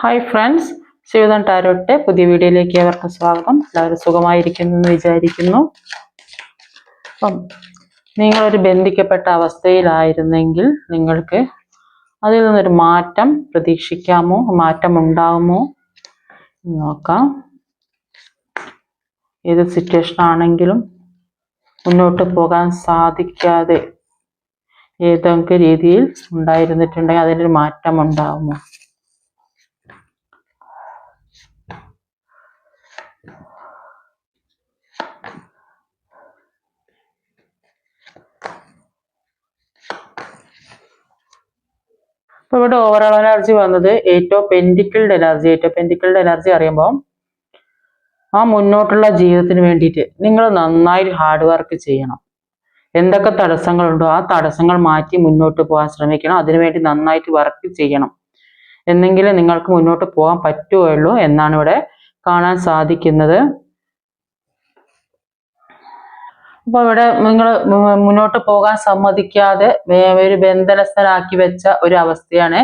Hi friends Shivadan ടാരോട്ടെ പുതിയ വീഡിയോയിലേക്ക് ഏവർക്കും സ്വാഗതം. എല്ലാവരും സുഖമായിരിക്കുന്നു എന്ന് വിചാരിക്കുന്നു. അപ്പം നിങ്ങളൊരു ബന്ധിക്കപ്പെട്ട അവസ്ഥയിലായിരുന്നെങ്കിൽ നിങ്ങൾക്ക് അതിൽ നിന്നൊരു മാറ്റം പ്രതീക്ഷിക്കാമോ? മാറ്റം ഉണ്ടാകുമോ നോക്കാം. ഏത് സിറ്റുവേഷൻ ആണെങ്കിലും മുന്നോട്ട് പോകാൻ സാധിക്കാതെ ഏതൊക്കെ രീതിയിൽ ഉണ്ടായിരുന്നിട്ടുണ്ടെങ്കിൽ അതിനൊരു മാറ്റം ഉണ്ടാകുമോ അപ്പൊ ഇവിടെ ഓവറോൾ എനർജി വന്നത് ഏറ്റവും പെൻഡിക്കിൾഡ് എനർജി ഏറ്റവും പെൻഡിക്കിൾഡ് എനർജി അറിയുമ്പോൾ ആ മുന്നോട്ടുള്ള ജീവിതത്തിന് വേണ്ടിയിട്ട് നിങ്ങൾ നന്നായി ഹാർഡ് വർക്ക് ചെയ്യണം. എന്തൊക്കെ തടസ്സങ്ങളുണ്ടോ ആ തടസ്സങ്ങൾ മാറ്റി മുന്നോട്ട് പോകാൻ ശ്രമിക്കണം. അതിനുവേണ്ടി നന്നായിട്ട് വർക്ക് ചെയ്യണം. എന്നെങ്കിലും നിങ്ങൾക്ക് മുന്നോട്ട് പോകാൻ പറ്റുകയുള്ളൂ എന്നാണ് ഇവിടെ കാണാൻ സാധിക്കുന്നത്. അപ്പൊ ഇവിടെ നിങ്ങൾ മുന്നോട്ട് പോകാൻ സമ്മതിക്കാതെ ഒരു ബന്ധനസ്ഥനാക്കി വെച്ച ഒരു അവസ്ഥയാണ്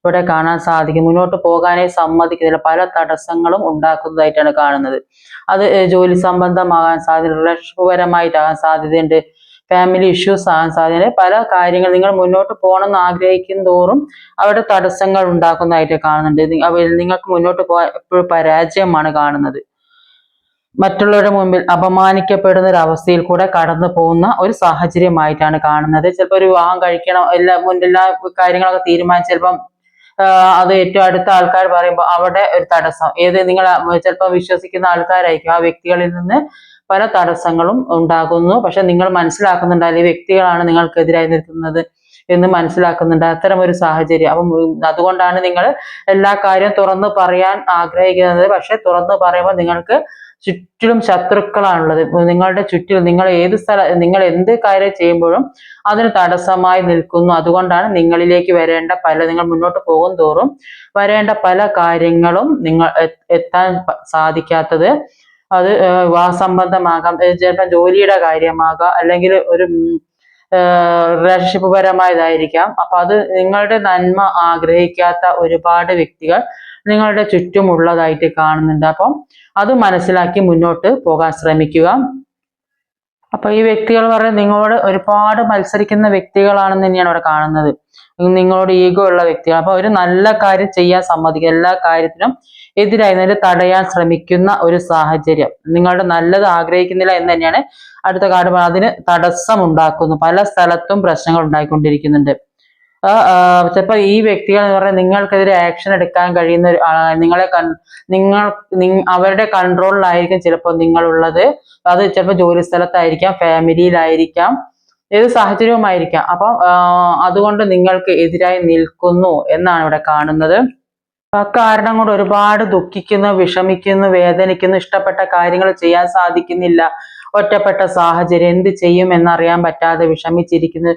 ഇവിടെ കാണാൻ സാധിക്കും. മുന്നോട്ട് പോകാനേ സമ്മതിക്കുന്നില്ല. പല തടസ്സങ്ങളും ഉണ്ടാക്കുന്നതായിട്ടാണ് കാണുന്നത്. അത് ജോലി സംബന്ധമാകാൻ സാധ്യത റിലേഷൻഷിപ്പ് പരമായിട്ടാകാൻ സാധ്യതയുണ്ട്. ഫാമിലി ഇഷ്യൂസ് ആകാൻ സാധ്യത പല കാര്യങ്ങൾ നിങ്ങൾ മുന്നോട്ട് പോകണം എന്ന് ആഗ്രഹിക്കും തോറും അവിടെ തടസ്സങ്ങൾ ഉണ്ടാക്കുന്നതായിട്ട് കാണുന്നുണ്ട്. നിങ്ങൾക്ക് മുന്നോട്ട് പോകാൻ എപ്പോഴും പരാജയമാണ് കാണുന്നത്. മറ്റുള്ളവരുടെ മുമ്പിൽ അപമാനിക്കപ്പെടുന്ന ഒരു അവസ്ഥയിൽ കൂടെ കടന്നു പോകുന്ന ഒരു സാഹചര്യമായിട്ടാണ് കാണുന്നത്. ചിലപ്പോൾ ഒരു വിവാഹം കഴിക്കണം എല്ലാ മുൻപെല്ലാ കാര്യങ്ങളൊക്കെ തീരുമാനിച്ച് ചിലപ്പം അത് ഏറ്റവും അടുത്ത ആൾക്കാർ പറയുമ്പോൾ അവിടെ ഒരു തടസ്സം. ഏത് നിങ്ങൾ ചിലപ്പോൾ വിശ്വസിക്കുന്ന ആൾക്കാരായിരിക്കും. ആ വ്യക്തികളിൽ നിന്ന് പല തടസ്സങ്ങളും ഉണ്ടാകുന്നു. പക്ഷെ നിങ്ങൾ മനസ്സിലാക്കുന്നുണ്ട് ഈ വ്യക്തികളാണ് നിങ്ങൾക്കെതിരായി നിൽക്കുന്നത് എന്ന് മനസ്സിലാക്കുന്നുണ്ട്. അത്തരം ഒരു സാഹചര്യം. അപ്പം അതുകൊണ്ടാണ് നിങ്ങൾ എല്ലാ കാര്യവും തുറന്നു പറയാൻ ആഗ്രഹിക്കുന്നത്. പക്ഷെ തുറന്നു പറയുമ്പോൾ നിങ്ങൾക്ക് ചുറ്റിലും ശത്രുക്കളാണുള്ളത്. നിങ്ങളുടെ ചുറ്റിലും നിങ്ങൾ ഏത് സ്ഥല നിങ്ങൾ എന്ത് കാര്യം ചെയ്യുമ്പോഴും അതിന് തടസ്സമായി നിൽക്കുന്നു. അതുകൊണ്ടാണ് നിങ്ങളിലേക്ക് വരേണ്ട പല നിങ്ങൾ മുന്നോട്ട് പോകും തോറും വരേണ്ട പല കാര്യങ്ങളും നിങ്ങൾ എത്താൻ സാധിക്കാത്തത്. അത് വിവാഹ സംബന്ധമാകാം. ചിലപ്പോൾ ജോലിയുടെ കാര്യമാകാം. അല്ലെങ്കിൽ ഒരു റിലേഷൻഷിപ്പ് പരമായതായിരിക്കാം. അപ്പൊ അത് നിങ്ങളുടെ നന്മ ആഗ്രഹിക്കാത്ത ഒരുപാട് വ്യക്തികൾ നിങ്ങളുടെ ചുറ്റുമുള്ളതായിട്ട് കാണുന്നുണ്ട്. അപ്പം അത് മനസ്സിലാക്കി മുന്നോട്ട് പോകാൻ ശ്രമിക്കുക. അപ്പൊ ഈ വ്യക്തികൾ പറയുന്നത് നിങ്ങളോട് ഒരുപാട് മത്സരിക്കുന്ന വ്യക്തികളാണെന്ന് തന്നെയാണ് അവിടെ കാണുന്നത്. നിങ്ങളോട് ഈഗോ ഉള്ള വ്യക്തികൾ. അപ്പൊ ഒരു നല്ല കാര്യം ചെയ്യാൻ സമ്മതിക്കുക. എല്ലാ കാര്യത്തിനും എതിരായി തടയാൻ ശ്രമിക്കുന്ന ഒരു സാഹചര്യം. നിങ്ങളുടെ നല്ലത് ആഗ്രഹിക്കുന്നില്ല എന്ന് തന്നെയാണ് അടുത്ത കാർഡ് അതിന് തടസ്സം ഉണ്ടാക്കുന്നു പല സ്ഥലത്തും പ്രശ്നങ്ങൾ ഉണ്ടായിക്കൊണ്ടിരിക്കുന്നുണ്ട്. ആ, ആ, ചിലപ്പോ ഈ വ്യക്തികൾ എന്ന് പറഞ്ഞാൽ നിങ്ങൾക്കെതിരെ ആക്ഷൻ എടുക്കാൻ കഴിയുന്ന ഒരു നിങ്ങളെ നിങ്ങൾ നിങ് അവരുടെ കൺട്രോളിലായിരിക്കും ചിലപ്പോൾ നിങ്ങളുള്ളത്. അത് ചിലപ്പോൾ ജോലി സ്ഥലത്തായിരിക്കാം ഫാമിലിയിലായിരിക്കാം ഏത് സാഹചര്യവുമായിരിക്കാം. അപ്പം അതുകൊണ്ട് നിങ്ങൾക്ക് എതിരായി നിൽക്കുന്നു എന്നാണ് ഇവിടെ കാണുന്നത്. കാരണം കൊണ്ട് ഒരുപാട് ദുഃഖിക്കുന്നു വിഷമിക്കുന്നു വേദനിക്കുന്നു ഇഷ്ടപ്പെട്ട കാര്യങ്ങൾ ചെയ്യാൻ സാധിക്കുന്നില്ല. ഒറ്റപ്പെട്ട സാഹചര്യം എന്ത് ചെയ്യും എന്നറിയാൻ പറ്റാതെ വിഷമിച്ചിരിക്കുന്നു.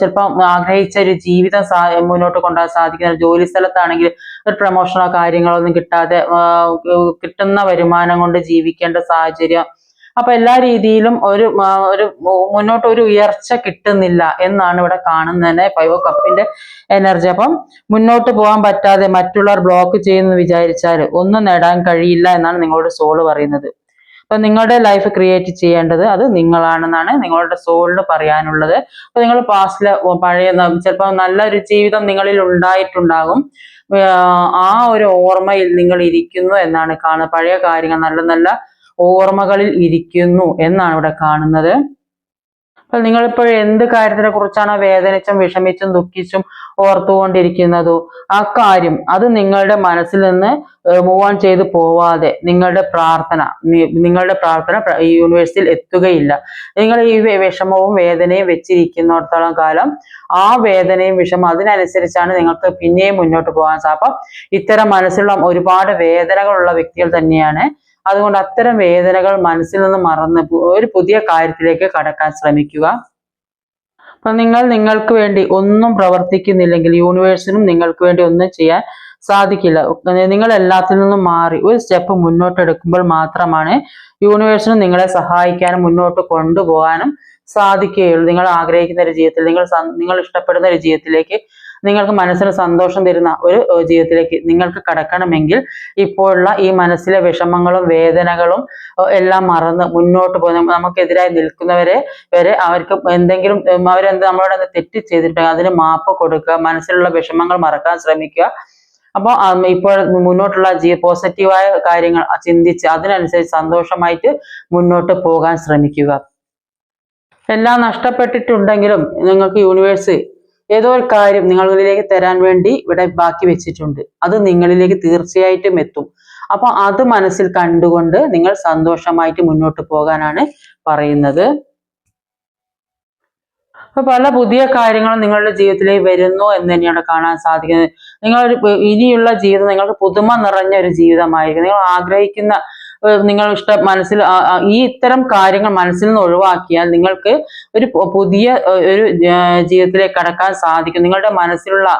ചിലപ്പം ആഗ്രഹിച്ച ഒരു ജീവിതം മുന്നോട്ട് കൊണ്ടുപോകാൻ സാധിക്കുന്ന ജോലി സ്ഥലത്താണെങ്കിൽ ഒരു പ്രൊമോഷനോ കാര്യങ്ങളോ ഒന്നും കിട്ടാതെ കിട്ടുന്ന വരുമാനം കൊണ്ട് ജീവിക്കേണ്ട സാഹചര്യം. അപ്പൊ എല്ലാ രീതിയിലും ഒരു ഒരു മുന്നോട്ട് ഒരു ഉയർച്ച കിട്ടുന്നില്ല എന്നാണ് ഇവിടെ കാണുന്നത് ഫൈവ് കപ്പിന്റെ എനർജി അപ്പം മുന്നോട്ട് പോകാൻ പറ്റാതെ മറ്റുള്ളവർ ബ്ലോക്ക് ചെയ്യുന്നു വിചാരിച്ചാൽ ഒന്നും നേടാൻ കഴിയില്ല എന്നാണ് നിങ്ങളോട് സോൾ പറയുന്നത്. അപ്പൊ നിങ്ങളുടെ ലൈഫ് ക്രിയേറ്റ് ചെയ്യേണ്ടത് അത് നിങ്ങളാണെന്നാണ് നിങ്ങളുടെ സോളിന് പറയാനുള്ളത്. അപ്പൊ നിങ്ങൾ പാസ്റ്റിലെ പഴയ ചിലപ്പോൾ നല്ലൊരു ജീവിതം നിങ്ങളിൽ ഉണ്ടായിട്ടുണ്ടാകും. ആ ഒരു ഓർമ്മയിൽ നിങ്ങൾ ഇരിക്കുന്നു എന്നാണ് കാണുന്നത്. പഴയ കാര്യങ്ങൾ നല്ല നല്ല ഓർമ്മകളിൽ ഇരിക്കുന്നു എന്നാണ് ഇവിടെ കാണുന്നത്. അപ്പൊ നിങ്ങളിപ്പോൾ എന്ത് കാര്യത്തിനെ കുറിച്ചാണോ വേദനിച്ചും വിഷമിച്ചും ദുഃഖിച്ചും ഓർത്തുകൊണ്ടിരിക്കുന്നതോ ആ കാര്യം അത് നിങ്ങളുടെ മനസ്സിൽ നിന്ന് മൂവ് ഓൺ ചെയ്ത് പോവാതെ നിങ്ങളുടെ പ്രാർത്ഥന നിങ്ങളുടെ പ്രാർത്ഥന ഈ യൂണിവേഴ്സിൽ എത്തുകയില്ല. നിങ്ങൾ ഈ വിഷമവും വേദനയും വെച്ചിരിക്കുന്നിടത്തോളം കാലം ആ വേദനയും വിഷമം അതിനനുസരിച്ചാണ് നിങ്ങൾക്ക് പിന്നെയും മുന്നോട്ട് പോകാൻ സാധിക്കും ഇത്തരം മനസ്സിലുള്ള ഒരുപാട് വേദനകളുള്ള വ്യക്തികൾ തന്നെയാണ് അതുകൊണ്ട് അത്തരം വേദനകൾ മനസ്സിൽ നിന്ന് മറന്ന് ഒരു പുതിയ കാര്യത്തിലേക്ക് കടക്കാൻ ശ്രമിക്കുക. അപ്പൊ നിങ്ങൾ നിങ്ങൾക്ക് വേണ്ടി ഒന്നും പ്രവർത്തിക്കുന്നില്ലെങ്കിൽ യൂണിവേഴ്സിനും നിങ്ങൾക്ക് വേണ്ടി ഒന്നും ചെയ്യാൻ സാധിക്കില്ല. നിങ്ങൾ എല്ലാത്തിൽ നിന്നും മാറി ഒരു സ്റ്റെപ്പ് മുന്നോട്ടെടുക്കുമ്പോൾ മാത്രമാണ് യൂണിവേഴ്സിനും നിങ്ങളെ സഹായിക്കാനും മുന്നോട്ട് കൊണ്ടുപോകാനും സാധിക്കുകയുള്ളൂ. നിങ്ങൾ ആഗ്രഹിക്കുന്ന ഒരു ജീവിതത്തിൽ നിങ്ങൾ നിങ്ങൾ ഇഷ്ടപ്പെടുന്ന ഒരു ജീവിതത്തിലേക്ക് നിങ്ങൾക്ക് മനസ്സിന് സന്തോഷം തരുന്ന ഒരു ജീവിതത്തിലേക്ക് നിങ്ങൾക്ക് കടക്കണമെങ്കിൽ ഇപ്പോഴുള്ള ഈ മനസ്സിലെ വിഷമങ്ങളും വേദനകളും എല്ലാം മറന്ന് മുന്നോട്ട് പോകുന്ന നമുക്കെതിരായി നിൽക്കുന്നവരെ വരെ അവർക്ക് എന്തെങ്കിലും അവരെന്ത് നമ്മളോട് എന്ത് തെറ്റ് ചെയ്തിട്ട് അതിന് മാപ്പ് കൊടുക്കുക മനസ്സിലുള്ള വിഷമങ്ങൾ മറക്കാൻ ശ്രമിക്കുക. അപ്പോൾ ഇപ്പോൾ മുന്നോട്ടുള്ള ജീ പോസിറ്റീവായ കാര്യങ്ങൾ ചിന്തിച്ച് അതിനനുസരിച്ച് സന്തോഷമായിട്ട് മുന്നോട്ട് പോകാൻ ശ്രമിക്കുക. എല്ലാം നഷ്ടപ്പെട്ടിട്ടുണ്ടെങ്കിലും നിങ്ങൾക്ക് യൂണിവേഴ്സ് ഏതോ ഒരു കാര്യം നിങ്ങളിലേക്ക് തരാൻ വേണ്ടി ഇവിടെ ബാക്കി വെച്ചിട്ടുണ്ട്. അത് നിങ്ങളിലേക്ക് തീർച്ചയായിട്ടും എത്തും. അപ്പൊ അത് മനസ്സിൽ കണ്ടുകൊണ്ട് നിങ്ങൾ സന്തോഷമായിട്ട് മുന്നോട്ട് പോകാനാണ് പറയുന്നത്. അപ്പൊ പല പുതിയ കാര്യങ്ങളും നിങ്ങളുടെ ജീവിതത്തിലേക്ക് വരുന്നു എന്ന് തന്നെയാണ് കാണാൻ സാധിക്കുന്നത്. നിങ്ങളൊരു ഇനിയുള്ള ജീവിതം നിങ്ങൾക്ക് പുതുമ നിറഞ്ഞ ഒരു ജീവിതമായിരിക്കും. നിങ്ങൾ ആഗ്രഹിക്കുന്ന നിങ്ങൾ ഇഷ്ട മനസ്സിൽ ഈ ഇത്തരം കാര്യങ്ങൾ മനസ്സിൽ നിന്ന് ഒഴിവാക്കിയാൽ നിങ്ങൾക്ക് ഒരു പുതിയ ഒരു ജീവിതത്തിലേക്ക് കടക്കാൻ സാധിക്കും. നിങ്ങളുടെ മനസ്സിലുള്ള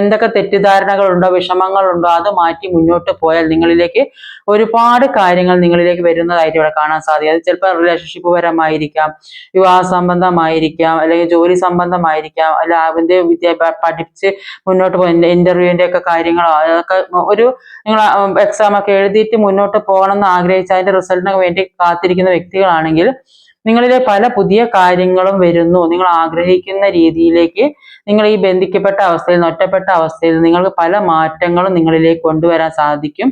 എന്തൊക്കെ തെറ്റിദ്ധാരണകളുണ്ടോ വിഷമങ്ങളുണ്ടോ അത് മാറ്റി മുന്നോട്ട് പോയാൽ നിങ്ങളിലേക്ക് ഒരുപാട് കാര്യങ്ങൾ നിങ്ങളിലേക്ക് വരുന്നതായിട്ട് ഇവിടെ കാണാൻ സാധിക്കും. അത് ചിലപ്പോൾ റിലേഷൻഷിപ്പ് പരമായിരിക്കാം വിവാഹ സംബന്ധമായിരിക്കാം അല്ലെങ്കിൽ ജോലി സംബന്ധമായിരിക്കാം അല്ല അവന്റെ വിദ്യാഭ്യാസം പഠിച്ച് മുന്നോട്ട് പോകുന്ന ഇന്റർവ്യൂവിന്റെ ഒക്കെ കാര്യങ്ങളോ അതൊക്കെ ഒരു നിങ്ങൾ എക്സാം ഒക്കെ എഴുതിയിട്ട് മുന്നോട്ട് പോകണം എന്ന് ആഗ്രഹിച്ച് അതിന്റെ റിസൾട്ടിന് വേണ്ടി കാത്തിരിക്കുന്ന വ്യക്തികളാണെങ്കിൽ നിങ്ങളിലെ പല പുതിയ കാര്യങ്ങളും വരുന്നു. നിങ്ങൾ ആഗ്രഹിക്കുന്ന രീതിയിലേക്ക് നിങ്ങൾ ഈ ബന്ധിക്കപ്പെട്ട അവസ്ഥയിൽ ഒറ്റപ്പെട്ട അവസ്ഥയിൽ നിങ്ങൾക്ക് പല മാറ്റങ്ങളും നിങ്ങളിലേക്ക് കൊണ്ടുവരാൻ സാധിക്കും.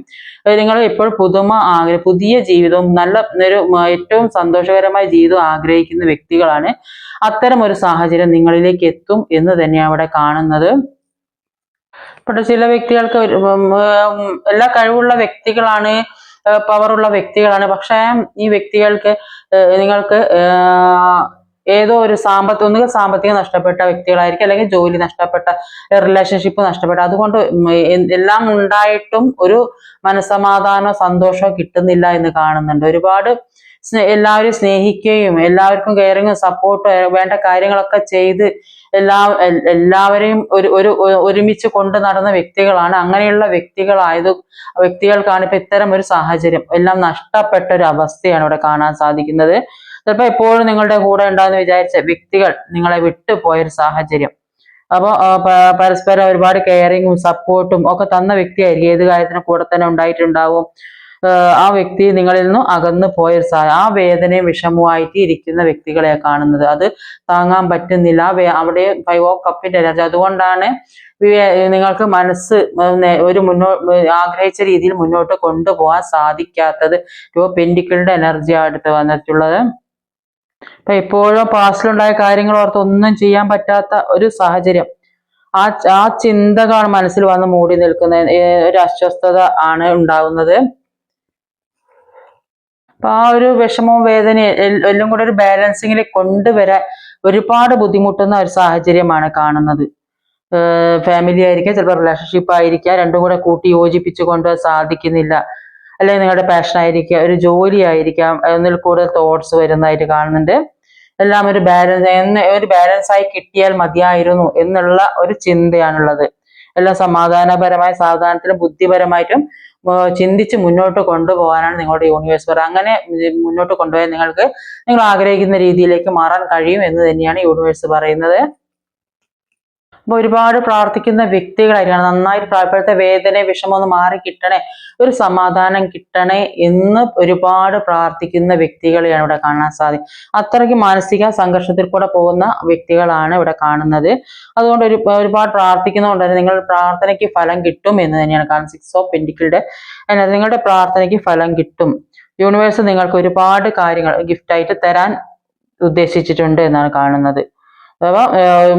നിങ്ങൾ ഇപ്പോൾ പുതുമ ആഗ്രഹ പുതിയ ജീവിതവും നല്ല ഒരു ഏറ്റവും സന്തോഷകരമായ ജീവിതം ആഗ്രഹിക്കുന്ന വ്യക്തികളാണ് അത്തരം ഒരു സാഹചര്യം നിങ്ങളിലേക്ക് എത്തും എന്ന് തന്നെയാണ് അവിടെ കാണുന്നത്. ഇപ്പോൾ ചില വ്യക്തികൾക്ക് എല്ലാ കഴിവുള്ള വ്യക്തികളാണ് പവറുള്ള വ്യക്തികളാണ്. പക്ഷേ ഈ വ്യക്തികൾക്ക് നിങ്ങൾക്ക് ഏതോ ഒരു സാമ്പത്തിക ഒന്നുകിൽ സാമ്പത്തികം നഷ്ടപ്പെട്ട വ്യക്തികളായിരിക്കും അല്ലെങ്കിൽ ജോലി നഷ്ടപ്പെട്ട റിലേഷൻഷിപ്പ് നഷ്ടപ്പെട്ട. അതുകൊണ്ട് എല്ലാം ഉണ്ടായിട്ടും ഒരു മനസമാധാനമോ സന്തോഷമോ കിട്ടുന്നില്ല എന്ന് കാണുന്നുണ്ട്. ഒരുപാട് എല്ലാവരും സ്നേഹിക്കുകയും എല്ലാവർക്കും കെയറിങ്ങും സപ്പോർട്ടും വേണ്ട കാര്യങ്ങളൊക്കെ ചെയ്ത് എല്ലാ എല്ലാവരെയും ഒരു ഒരു ഒരുമിച്ച് കൊണ്ടു നടന്ന വ്യക്തികളാണ്. അങ്ങനെയുള്ള വ്യക്തികളായത് വ്യക്തികൾക്കാണ് ഇപ്പൊ ഇത്തരം ഒരു സാഹചര്യം. എല്ലാം നഷ്ടപ്പെട്ട ഒരു അവസ്ഥയാണ് ഇവിടെ കാണാൻ സാധിക്കുന്നത്. ചിലപ്പോൾ എപ്പോഴും നിങ്ങളുടെ കൂടെ ഉണ്ടാകുന്ന വിചാരിച്ച വ്യക്തികൾ നിങ്ങളെ വിട്ടുപോയ ഒരു സാഹചര്യം അപ്പോൾ പരസ്പരം ഒരുപാട് കെയറിങ്ങും സപ്പോർട്ടും ഒക്കെ തന്ന വ്യക്തിയായിരിക്കും. ഏത് കാര്യത്തിനും കൂടെ തന്നെ ഉണ്ടായിട്ടുണ്ടാവും. ആ വ്യക്തി നിങ്ങളിൽ നിന്നും അകന്നു പോയ ആ വേദനയും വിഷമവുമായിട്ട് ഇരിക്കുന്ന വ്യക്തികളെ കാണുന്നത്. അത് താങ്ങാൻ പറ്റുന്നില്ല. അവിടെ ഫൈവ് ഓഫ് കപ്പിന്റെ രാജ അതുകൊണ്ടാണ് നിങ്ങൾക്ക് മനസ്സ് ഒരു മുന്നോ ആഗ്രഹിച്ച രീതിയിൽ മുന്നോട്ട് കൊണ്ടുപോകാൻ സാധിക്കാത്തത് ടു പെൻഡിക്കിളിന്റെ എനർജി അടുത്ത് വന്നിട്ടുള്ളത്. അപ്പൊ ഇപ്പോഴും പാസ്റ്റിലുണ്ടായ കാര്യങ്ങൾ ഓർത്ത് ഒന്നും ചെയ്യാൻ പറ്റാത്ത ഒരു സാഹചര്യം. ആ ആ ചിന്തകളാണ് മനസ്സിൽ വന്ന് മൂടി നിൽക്കുന്നത്. ഒരു അസ്വസ്ഥത ആണ് ഉണ്ടാകുന്നത് അപ്പൊ ആ ഒരു വിഷമവും വേദനയും എല്ലാം കൂടെ ഒരു ബാലൻസിങ്ങിൽ കൊണ്ടുവരാൻ ഒരുപാട് ബുദ്ധിമുട്ടുന്ന ഒരു സാഹചര്യമാണ് കാണുന്നത്. ഫാമിലി ആയിരിക്കാം ചിലപ്പോൾ റിലേഷൻഷിപ്പ് ആയിരിക്കാം രണ്ടും കൂടെ കൂട്ടി യോജിപ്പിച്ച് കൊണ്ടുപോകാൻ സാധിക്കുന്നില്ല. അല്ലെങ്കിൽ നിങ്ങളുടെ പാഷൻ ആയിരിക്കാം ഒരു ജോലി ആയിരിക്കാം ഒന്നിൽ കൂടുതൽ തോട്ട്സ് വരുന്നതായിട്ട് കാണുന്നുണ്ട്. എല്ലാം ഒരു ബാലൻസ് ഒരു ബാലൻസ് ആയി കിട്ടിയാൽ മതിയായിരുന്നു എന്നുള്ള ഒരു ചിന്തയാണുള്ളത്. എല്ലാം സമാധാനപരമായ സാവധാനത്തിലും ബുദ്ധിപരമായിട്ടും ചിന്തിച്ച് മുന്നോട്ട് കൊണ്ടുപോകാനാണ് നിങ്ങളുടെ യൂണിവേഴ്സ് പറയുന്നത് അങ്ങനെ മുന്നോട്ട് കൊണ്ടുപോയാൽ നിങ്ങൾക്ക് നിങ്ങൾ ആഗ്രഹിക്കുന്ന രീതിയിലേക്ക് മാറാൻ കഴിയും എന്ന് തന്നെയാണ് യൂണിവേഴ്സ് പറയുന്നത്. അപ്പൊ ഒരുപാട് പ്രാർത്ഥിക്കുന്ന വ്യക്തികളായിരിക്കണം. നന്നായിട്ട് ഇപ്പോഴത്തെ വേദന വിഷമം ഒന്ന് മാറി കിട്ടണേ ഒരു സമാധാനം കിട്ടണേ എന്ന് ഒരുപാട് പ്രാർത്ഥിക്കുന്ന വ്യക്തികളെയാണ് ഇവിടെ കാണാൻ സാധിക്കും അത്രയ്ക്ക് മാനസിക സംഘർഷത്തിൽ കൂടെ പോകുന്ന വ്യക്തികളാണ് ഇവിടെ കാണുന്നത്. അതുകൊണ്ട് ഒരു ഒരുപാട് പ്രാർത്ഥിക്കുന്നതുകൊണ്ട് തന്നെ നിങ്ങൾ പ്രാർത്ഥനയ്ക്ക് ഫലം കിട്ടും എന്ന് തന്നെയാണ് കാരണം സിക്സ് ഓഫ് പെൻഡിക്കിളുടെ നിങ്ങളുടെ പ്രാർത്ഥനയ്ക്ക് ഫലം കിട്ടും. യൂണിവേഴ്സ് നിങ്ങൾക്ക് ഒരുപാട് കാര്യങ്ങൾ ഗിഫ്റ്റായിട്ട് തരാൻ ഉദ്ദേശിച്ചിട്ടുണ്ട് എന്നാണ് കാണുന്നത്. അഥവാ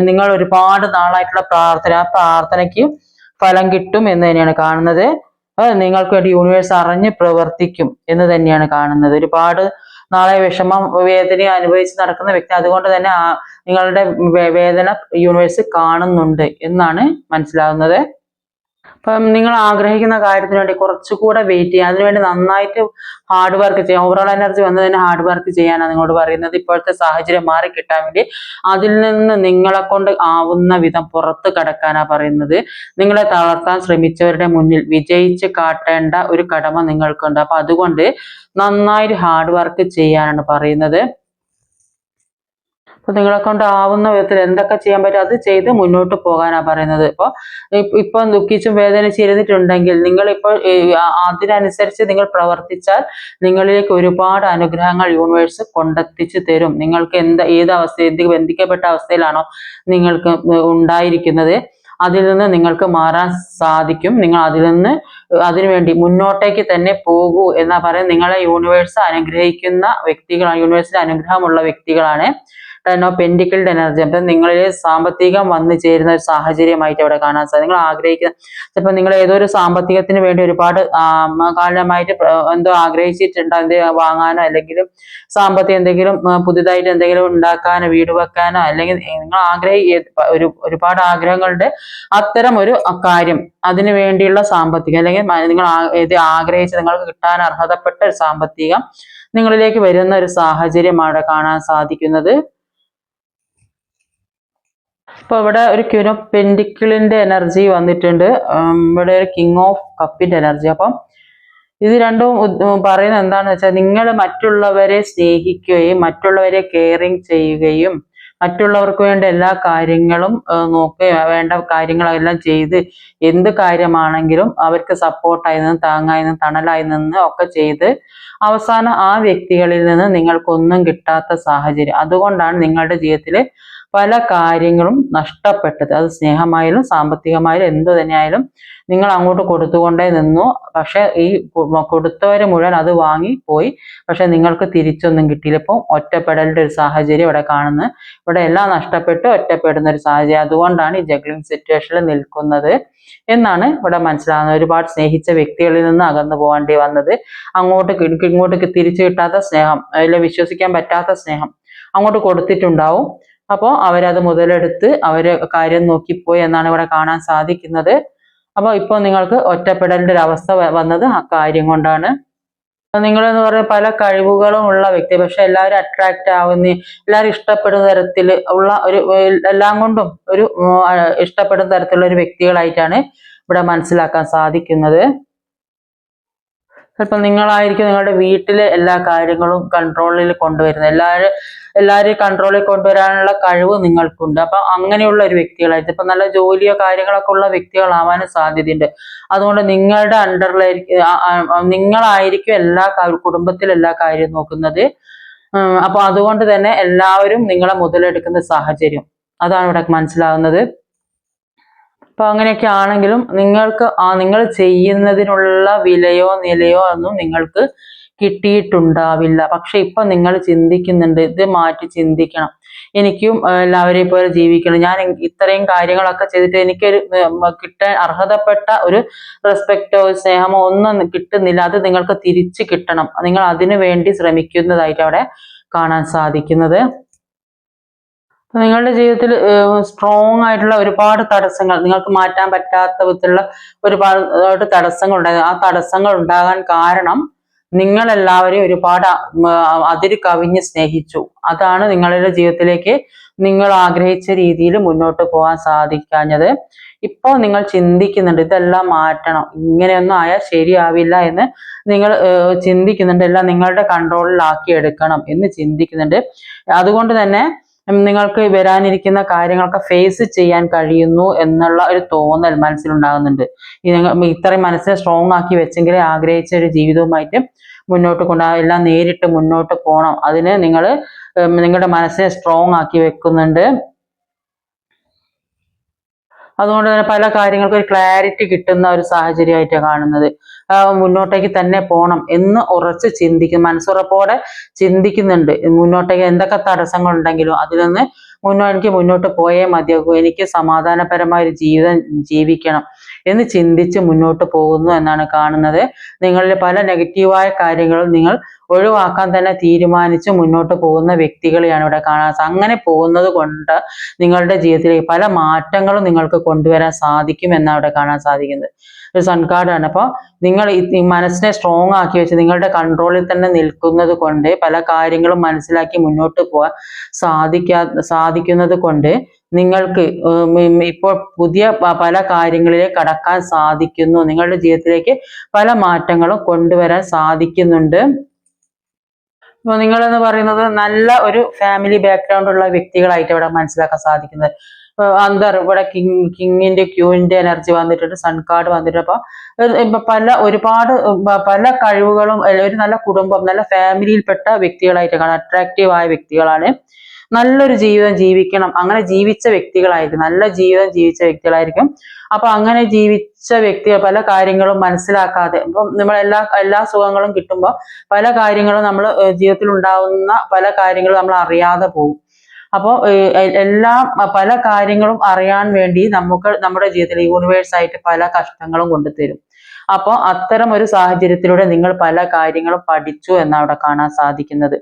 നിങ്ങൾ ഒരുപാട് നാളായിട്ടുള്ള പ്രാർത്ഥന ആ പ്രാർത്ഥനയ്ക്ക് ഫലം കിട്ടും എന്ന് തന്നെയാണ് കാണുന്നത്. നിങ്ങൾക്ക് വേണ്ടി യൂണിവേഴ്സ് അറിഞ്ഞ് പ്രവർത്തിക്കും എന്ന് തന്നെയാണ് കാണുന്നത്. ഒരുപാട് നാളെ വിഷമം വേദന അനുഭവിച്ച് നടക്കുന്ന വ്യക്തി അതുകൊണ്ട് തന്നെ നിങ്ങളുടെ വേദന യൂണിവേഴ്സ് കാണുന്നുണ്ട് എന്നാണ് മനസ്സിലാകുന്നത്. അപ്പം നിങ്ങൾ ആഗ്രഹിക്കുന്ന കാര്യത്തിന് വേണ്ടി കുറച്ചുകൂടെ വെയിറ്റ് ചെയ്യുക. അതിനുവേണ്ടി നന്നായിട്ട് ഹാർഡ് വർക്ക് ചെയ്യാം ഓവറോൾ എനർജി വന്നു തന്നെ ഹാർഡ് വർക്ക് ചെയ്യാനാണ് നിങ്ങളോട് പറയുന്നത്. ഇപ്പോഴത്തെ സാഹചര്യം മാറി കിട്ടാൻ വേണ്ടി അതിൽ നിന്ന് നിങ്ങളെ കൊണ്ട് ആവുന്ന വിധം പുറത്ത് കടക്കാനാ പറയുന്നത്. നിങ്ങളെ തളർത്താൻ ശ്രമിച്ചവരുടെ മുന്നിൽ വിജയിച്ച് കാട്ടേണ്ട ഒരു കടമ നിങ്ങൾക്കുണ്ട്. അപ്പൊ അതുകൊണ്ട് നന്നായിട്ട് ഹാർഡ് വർക്ക് ചെയ്യാനാണ് പറയുന്നത്. അപ്പൊ നിങ്ങളെ കൊണ്ട് ആവുന്ന വിധത്തിൽ എന്തൊക്കെ ചെയ്യാൻ പറ്റും അത് ചെയ്ത് മുന്നോട്ട് പോകാനാ പറയുന്നത്. ഇപ്പൊ ഇപ്പൊ ദുഃഖിച്ചും വേദനിച്ച് നിങ്ങൾ ഇപ്പോൾ അതിനനുസരിച്ച് നിങ്ങൾ പ്രവർത്തിച്ചാൽ നിങ്ങളിലേക്ക് ഒരുപാട് അനുഗ്രഹങ്ങൾ യൂണിവേഴ്സ് കൊണ്ടെത്തിച്ചു തരും. നിങ്ങൾക്ക് എന്ത് ഏത് അവസ്ഥ എന്ത് ബന്ധിക്കപ്പെട്ട അവസ്ഥയിലാണോ നിങ്ങൾക്ക് ഉണ്ടായിരിക്കുന്നത് അതിൽ നിന്ന് നിങ്ങൾക്ക് മാറാൻ സാധിക്കും. നിങ്ങൾ അതിൽ നിന്ന് അതിനുവേണ്ടി മുന്നോട്ടേക്ക് തന്നെ പോകൂ എന്നാ പറയുന്നത്. നിങ്ങളെ യൂണിവേഴ്സ് അനുഗ്രഹിക്കുന്ന വ്യക്തികളാണ് യൂണിവേഴ്സിന്റെ അനുഗ്രഹമുള്ള വ്യക്തികളാണ് ടെൻ ഓഫ് പെൻഡിക്കിൾഡ് എനർജി അപ്പം നിങ്ങളിൽ സാമ്പത്തികം വന്നു ചേരുന്ന ഒരു സാഹചര്യമായിട്ട് അവിടെ കാണാൻ സാധിക്കും. നിങ്ങൾ ആഗ്രഹിക്കുന്ന ചിലപ്പോൾ നിങ്ങൾ ഏതോ ഒരു സാമ്പത്തികത്തിന് വേണ്ടി ഒരുപാട് കാലമായിട്ട് എന്തോ ആഗ്രഹിച്ചിട്ടുണ്ട്? എന്ത് വാങ്ങാനോ അല്ലെങ്കിൽ സാമ്പത്തികം എന്തെങ്കിലും പുതുതായിട്ട് എന്തെങ്കിലും ഉണ്ടാക്കാനോ വീട് വെക്കാനോ അല്ലെങ്കിൽ നിങ്ങൾ ആഗ്രഹി ഒരു ഒരുപാട് ആഗ്രഹങ്ങളുടെ അത്തരം ഒരു കാര്യം അതിനു വേണ്ടിയുള്ള സാമ്പത്തികം അല്ലെങ്കിൽ നിങ്ങൾ ഇത് ആഗ്രഹിച്ച് നിങ്ങൾക്ക് കിട്ടാൻ അർഹതപ്പെട്ട ഒരു സാമ്പത്തികം നിങ്ങളിലേക്ക് വരുന്ന ഒരു സാഹചര്യം അവിടെ കാണാൻ സാധിക്കുന്നത്. ഇപ്പൊ ഇവിടെ ഒരു ക്യൂൻ ഓഫ് പെൻഡിക്കിളിന്റെ എനർജി വന്നിട്ടുണ്ട്. ഇവിടെ ഒരു കിങ് ഓഫ് കപ്പിന്റെ എനർജി. അപ്പം ഇത് രണ്ടും പറയുന്നത് എന്താണെന്ന് വെച്ചാൽ നിങ്ങൾ മറ്റുള്ളവരെ സ്നേഹിക്കുകയും മറ്റുള്ളവരെ കെയറിങ് ചെയ്യുകയും മറ്റുള്ളവർക്ക് വേണ്ട എല്ലാ കാര്യങ്ങളും നോക്കുകയും വേണ്ട കാര്യങ്ങളെല്ലാം ചെയ്ത് എന്ത് കാര്യമാണെങ്കിലും അവർക്ക് സപ്പോർട്ടായി നിന്ന് താങ്ങായി നിന്ന് തണലായി നിന്ന് ഒക്കെ ചെയ്ത് അവസാനം ആ വ്യക്തികളിൽ നിന്ന് നിങ്ങൾക്കൊന്നും കിട്ടാത്ത സാഹചര്യം. അതുകൊണ്ടാണ് നിങ്ങളുടെ ജീവിതത്തിൽ പല കാര്യങ്ങളും നഷ്ടപ്പെട്ടത്. അത് സ്നേഹമായാലും സാമ്പത്തികമായാലും എന്തു തന്നെയായാലും നിങ്ങൾ അങ്ങോട്ട് കൊടുത്തുകൊണ്ടേ നിന്നു. പക്ഷെ ഈ കൊടുത്തവർ മുഴുവൻ അത് വാങ്ങി പോയി. പക്ഷെ നിങ്ങൾക്ക് തിരിച്ചൊന്നും കിട്ടിയില്ല. ഇപ്പം ഒറ്റപ്പെടലിന്റെ ഒരു സാഹചര്യം ഇവിടെ കാണുന്നത് ഇവിടെ എല്ലാം നഷ്ടപ്പെട്ട് ഒറ്റപ്പെടുന്ന ഒരു സാഹചര്യം. അതുകൊണ്ടാണ് ഈ ജഗ്ലിംഗ് സിറ്റുവേഷനിൽ നിൽക്കുന്നത് എന്നാണ് ഇവിടെ മനസ്സിലാകുന്നത്. ഒരുപാട് സ്നേഹിച്ച വ്യക്തികളിൽ നിന്ന് അകന്നു പോകേണ്ടി വന്നത്. അങ്ങോട്ട് ഇങ്ങോട്ട് തിരിച്ചു കിട്ടാത്ത സ്നേഹം അതിൽ വിശ്വസിക്കാൻ പറ്റാത്ത സ്നേഹം അങ്ങോട്ട് കൊടുത്തിട്ടുണ്ടാവും. അപ്പോൾ അവരത് മുതലെടുത്ത് അവർ കാര്യം നോക്കിപ്പോയി എന്നാണ് ഇവിടെ കാണാൻ സാധിക്കുന്നത്. അപ്പോൾ ഇപ്പോൾ നിങ്ങൾക്ക് ഒറ്റപ്പെടലിന്റെ ഒരു അവസ്ഥ വന്നത് ആ കാര്യം കൊണ്ടാണ്. നിങ്ങൾ എന്ന് പറഞ്ഞ പല കഴിവുകളും ഉള്ള വ്യക്തി പക്ഷെ എല്ലാവരും അട്രാക്റ്റ് ആവുന്ന എല്ലാവരും ഇഷ്ടപ്പെടുന്ന തരത്തിൽ ഉള്ള ഒരു എല്ലാം കൊണ്ടും ഒരു ഇഷ്ടപ്പെടുന്ന തരത്തിലുള്ള ഒരു വ്യക്തികളായിട്ടാണ് ഇവിടെ മനസ്സിലാക്കാൻ സാധിക്കുന്നത്. ചിലപ്പോൾ നിങ്ങളായിരിക്കും നിങ്ങളുടെ വീട്ടിലെ എല്ലാ കാര്യങ്ങളും കൺട്രോളിൽ കൊണ്ടുവരുന്നത്. എല്ലാവരും എല്ലാവരെയും കൺട്രോളിൽ കൊണ്ടുവരാനുള്ള കഴിവ് നിങ്ങൾക്കുണ്ട്. അപ്പൊ അങ്ങനെയുള്ള ഒരു വ്യക്തികളായിരിക്കും ഇപ്പൊ നല്ല ജോലിയോ കാര്യങ്ങളൊക്കെ ഉള്ള വ്യക്തികളാവാനും സാധ്യതയുണ്ട്. അതുകൊണ്ട് നിങ്ങളുടെ അണ്ടറിലായിരിക്കും നിങ്ങളായിരിക്കും എല്ലാ കുടുംബത്തിൽ എല്ലാ കാര്യവും നോക്കുന്നത്. അപ്പൊ അതുകൊണ്ട് തന്നെ എല്ലാവരും നിങ്ങളെ മുതലെടുക്കുന്ന സാഹചര്യം. അതാണ് ഇവിടെ മനസ്സിലാവുന്നത്. അപ്പൊ അങ്ങനെയൊക്കെ ആണെങ്കിലും നിങ്ങൾക്ക് ആ നിങ്ങൾ ചെയ്യുന്നതിനുള്ള വിലയോ നിലയോ ഒന്നും നിങ്ങൾക്ക് കിട്ടിയിട്ടുണ്ടാവില്ല. പക്ഷെ ഇപ്പൊ നിങ്ങൾ ചിന്തിക്കുന്നുണ്ട് ഇത് മാറ്റി ചിന്തിക്കണം. എനിക്കും എല്ലാവരെയും പോലെ ജീവിക്കണം. ഞാൻ ഇത്രയും കാര്യങ്ങളൊക്കെ ചെയ്തിട്ട് എനിക്കൊരു കിട്ടാൻ അർഹതപ്പെട്ട ഒരു റെസ്പെക്റ്റോ സ്നേഹമോ ഒന്നും കിട്ടുന്നില്ല. അത് നിങ്ങൾക്ക് തിരിച്ചു കിട്ടണം. നിങ്ങൾ അതിനു വേണ്ടി ശ്രമിക്കുന്നതായിട്ട് അവിടെ കാണാൻ സാധിക്കുന്നത്. നിങ്ങളുടെ ജീവിതത്തിൽ സ്ട്രോങ് ആയിട്ടുള്ള ഒരുപാട് തടസ്സങ്ങൾ നിങ്ങൾക്ക് മാറ്റാൻ പറ്റാത്ത വിധത്തിലുള്ള ഒരുപാട് തടസ്സങ്ങൾ ഉണ്ടായിരുന്നു ആ തടസ്സങ്ങൾ ഉണ്ടാകാൻ കാരണം നിങ്ങൾ എല്ലാവരെയും ഒരുപാട് അതിര് കവിഞ്ഞ് സ്നേഹിച്ചു. അതാണ് നിങ്ങളുടെ ജീവിതത്തിലേക്ക് നിങ്ങൾ ആഗ്രഹിച്ച രീതിയിൽ മുന്നോട്ട് പോകാൻ സാധിക്കാഞ്ഞത്. ഇപ്പോൾ നിങ്ങൾ ചിന്തിക്കുന്നുണ്ട് ഇതെല്ലാം മാറ്റണം. ഇങ്ങനെയൊന്നും ആയാൽ ശരിയാവില്ല എന്ന് നിങ്ങൾ ചിന്തിക്കുന്നുണ്ട്. എല്ലാം നിങ്ങളുടെ കൺട്രോളിലാക്കി എടുക്കണം എന്ന് ചിന്തിക്കുന്നുണ്ട്. അതുകൊണ്ട് തന്നെ നിങ്ങൾക്ക് വരാനിരിക്കുന്ന കാര്യങ്ങളൊക്കെ ഫേസ് ചെയ്യാൻ കഴിയുന്നു എന്നുള്ള ഒരു തോന്നൽ മനസ്സിലുണ്ടാകുന്നുണ്ട്. ഇത്രയും മനസ്സിനെ സ്ട്രോങ് ആക്കി വെച്ചെങ്കിലേ ആഗ്രഹിച്ച ഒരു ജീവിതവുമായിട്ട് മുന്നോട്ട് കൊണ്ട് എല്ലാം നേരിട്ട് മുന്നോട്ട് പോകണം അതിന് നിങ്ങൾ നിങ്ങളുടെ മനസ്സിനെ സ്ട്രോങ് ആക്കി വെക്കുന്നുണ്ട്. അതുകൊണ്ട് തന്നെ പല കാര്യങ്ങൾക്കും ഒരു ക്ലാരിറ്റി കിട്ടുന്ന ഒരു സാഹചര്യമായിട്ടാണ് കാണുന്നത്. മുന്നോട്ടേക്ക് തന്നെ പോകണം എന്ന് ഉറച്ച് ചിന്തിക്കും. മനസ്സുറപ്പോടെ ചിന്തിക്കുന്നുണ്ട്. മുന്നോട്ടേക്ക് എന്തൊക്കെ തടസ്സങ്ങൾ ഉണ്ടെങ്കിലും അതിൽ നിന്ന് മുന്നോ എനിക്ക് മുന്നോട്ട് പോയേ മതിയാകൂ. എനിക്ക് സമാധാനപരമായ ഒരു ജീവിതം ജീവിക്കണം എന്ന് ചിന്തിച്ച് മുന്നോട്ട് പോകുന്നു എന്നാണ് കാണുന്നത്. നിങ്ങളിൽ പല നെഗറ്റീവായ കാര്യങ്ങളും നിങ്ങൾ ഒഴിവാക്കാൻ തന്നെ തീരുമാനിച്ച് മുന്നോട്ട് പോകുന്ന വ്യക്തികളെയാണ് ഇവിടെ കാണാൻ അങ്ങനെ പോകുന്നത് കൊണ്ട് നിങ്ങളുടെ ജീവിതത്തിലേക്ക് പല മാറ്റങ്ങളും നിങ്ങൾക്ക് കൊണ്ടുവരാൻ സാധിക്കും എന്നാണ് ഇവിടെ കാണാൻ സാധിക്കുന്നത്. ഒരു സൺ കാർഡാണ് അപ്പോൾ നിങ്ങൾ മനസ്സിനെ സ്ട്രോങ് ആക്കി വെച്ച് നിങ്ങളുടെ കൺട്രോളിൽ തന്നെ നിൽക്കുന്നത് കൊണ്ട് പല കാര്യങ്ങളും മനസ്സിലാക്കി മുന്നോട്ട് പോകാൻ സാധിക്കാ സാധിക്കുന്നത് കൊണ്ട് നിങ്ങൾക്ക് ഇപ്പോൾ പുതിയ പല കാര്യങ്ങളിലേക്ക് കടക്കാൻ സാധിക്കുന്നു. നിങ്ങളുടെ ജീവിതത്തിലേക്ക് പല മാറ്റങ്ങളും കൊണ്ടുവരാൻ സാധിക്കുന്നുണ്ട്. നിങ്ങൾ നിങ്ങളെന്ന് പറയുന്നത് നല്ല ഒരു ഫാമിലി ബാക്ക്ഗ്രൗണ്ട് ഉള്ള വ്യക്തികളായിട്ട് ഇവിടെ മനസ്സിലാക്കാൻ സാധിക്കുന്നത്. എന്താ ഇവിടെ കിങ് കിങ്ങിന്റെ ക്യൂവിന്റെ എനർജി വന്നിട്ടുണ്ട് സൺ കാർഡ് വന്നിട്ടുണ്ട്. അപ്പൊ ഇപ്പൊ പല ഒരുപാട് പല കഴിവുകളും ഒരു നല്ല കുടുംബം നല്ല ഫാമിലിയിൽപ്പെട്ട വ്യക്തികളായിട്ട് കാണാം അട്രാക്റ്റീവ് ആയ വ്യക്തികളാണ്. നല്ലൊരു ജീവിതം ജീവിക്കണം അങ്ങനെ ജീവിച്ച വ്യക്തികളായിരിക്കും നല്ല ജീവിതം ജീവിച്ച വ്യക്തികളായിരിക്കും. അപ്പൊ അങ്ങനെ ജീവിച്ച വ്യക്തികൾ പല കാര്യങ്ങളും മനസ്സിലാക്കാതെ ഇപ്പം നമ്മൾ എല്ലാ എല്ലാ സുഖങ്ങളും കിട്ടുമ്പോൾ പല കാര്യങ്ങളും നമ്മൾ ജീവിതത്തിൽ ഉണ്ടാവുന്ന പല കാര്യങ്ങളും നമ്മൾ അറിയാതെ പോകും. അപ്പോൾ എല്ലാം പല കാര്യങ്ങളും അറിയാൻ വേണ്ടി നമുക്ക് നമ്മുടെ ജീവിതത്തിൽ യൂണിവേഴ്സ് ആയിട്ട് പല കഷ്ടങ്ങളും കൊണ്ടുതരും. അപ്പോൾ അത്തരം ഒരു സാഹചര്യത്തിലൂടെ നിങ്ങൾ പല കാര്യങ്ങളും പഠിച്ചു എന്നാണ് അവിടെ കാണാൻ സാധിക്കുന്നത്.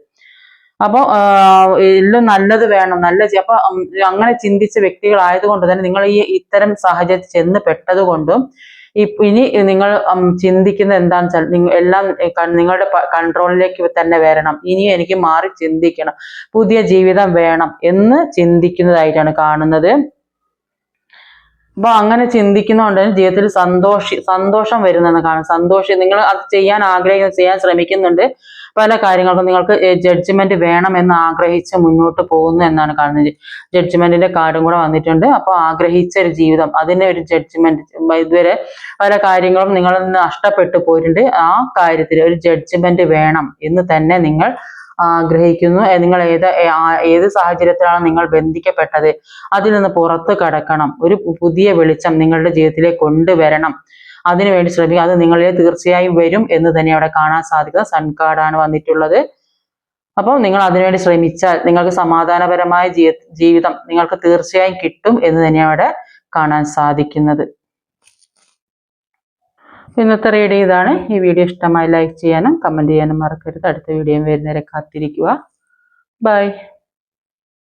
അപ്പോൾ എല്ലാം നല്ലത് വേണം നല്ല അപ്പൊ അങ്ങനെ ചിന്തിച്ച വ്യക്തികളായതുകൊണ്ട് തന്നെ നിങ്ങൾ ഈ ഇത്തരം സാഹചര്യത്തിൽ ചെന്ന് പെട്ടത് കൊണ്ടും ഇ- ഇനി നിങ്ങൾ ചിന്തിക്കുന്നത് എന്താണെന്ന് വെച്ചാൽ നിങ്ങൾ എല്ലാം നിങ്ങളുടെ കൺട്രോളിലേക്ക് തന്നെ വരണം. ഇനി എനിക്ക് മാറി ചിന്തിക്കണം. പുതിയ ജീവിതം വേണം എന്ന് ചിന്തിക്കുന്നതായിട്ടാണ് കാണുന്നത്. അപ്പൊ അങ്ങനെ ചിന്തിക്കുന്നതുകൊണ്ട് ജീവിതത്തിൽ സന്തോഷി സന്തോഷം വരുന്നെന്ന് കാണും. സന്തോഷം നിങ്ങൾ അത് ചെയ്യാൻ ആഗ്രഹിക്കുന്നു ചെയ്യാൻ ശ്രമിക്കുന്നുണ്ട്. പല കാര്യങ്ങൾക്കും നിങ്ങൾക്ക് ജഡ്ജ്മെന്റ് വേണം എന്ന് ആഗ്രഹിച്ച് മുന്നോട്ട് പോകുന്നു എന്നാണ് കാണുന്നത്. ജഡ്ജ്മെന്റിന്റെ കാർഡും കൂടെ വന്നിട്ടുണ്ട്. അപ്പോൾ ആഗ്രഹിച്ച ഒരു ജീവിതം അതിന്റെ ഒരു ജഡ്ജ്മെന്റ് ഇതുവരെ പല കാര്യങ്ങളും നിന്ന് നഷ്ടപ്പെട്ടു പോയിട്ടുണ്ട്. ആ കാര്യത്തിൽ ഒരു ജഡ്ജ്മെന്റ് വേണം എന്ന് തന്നെ നിങ്ങൾ ആഗ്രഹിക്കുന്നു. നിങ്ങൾ ഏത് ഏത് സാഹചര്യത്തിലാണ് നിങ്ങൾ ബന്ധിക്കപ്പെട്ടത്? അതിൽ നിന്ന് പുറത്ത് കടക്കണം. ഒരു പുതിയ വെളിച്ചം നിങ്ങളുടെ ജീവിതത്തിലേക്ക് കൊണ്ടുവരണം. അതിനുവേണ്ടി ശ്രമിക്കുക അത് നിങ്ങളിൽ തീർച്ചയായും വരും എന്ന് തന്നെ അവിടെ കാണാൻ സാധിക്കുന്ന സൺ കാർഡാണ് വന്നിട്ടുള്ളത്. അപ്പോൾ നിങ്ങൾ അതിനുവേണ്ടി ശ്രമിച്ചാൽ നിങ്ങൾക്ക് സമാധാനപരമായ ജീവിതം നിങ്ങൾക്ക് തീർച്ചയായും കിട്ടും എന്ന് തന്നെ അവിടെ കാണാൻ സാധിക്കുന്നത്. ഇന്നത്തെ റീഡിംഗ് ഇതാണ്. ഈ വീഡിയോ ഇഷ്ടമായി ലൈക്ക് ചെയ്യാനും കമന്റ് ചെയ്യാനും മറക്കരുത്. അടുത്ത വീഡിയോ വരുന്നവരെ കാത്തിരിക്കുക. ബൈ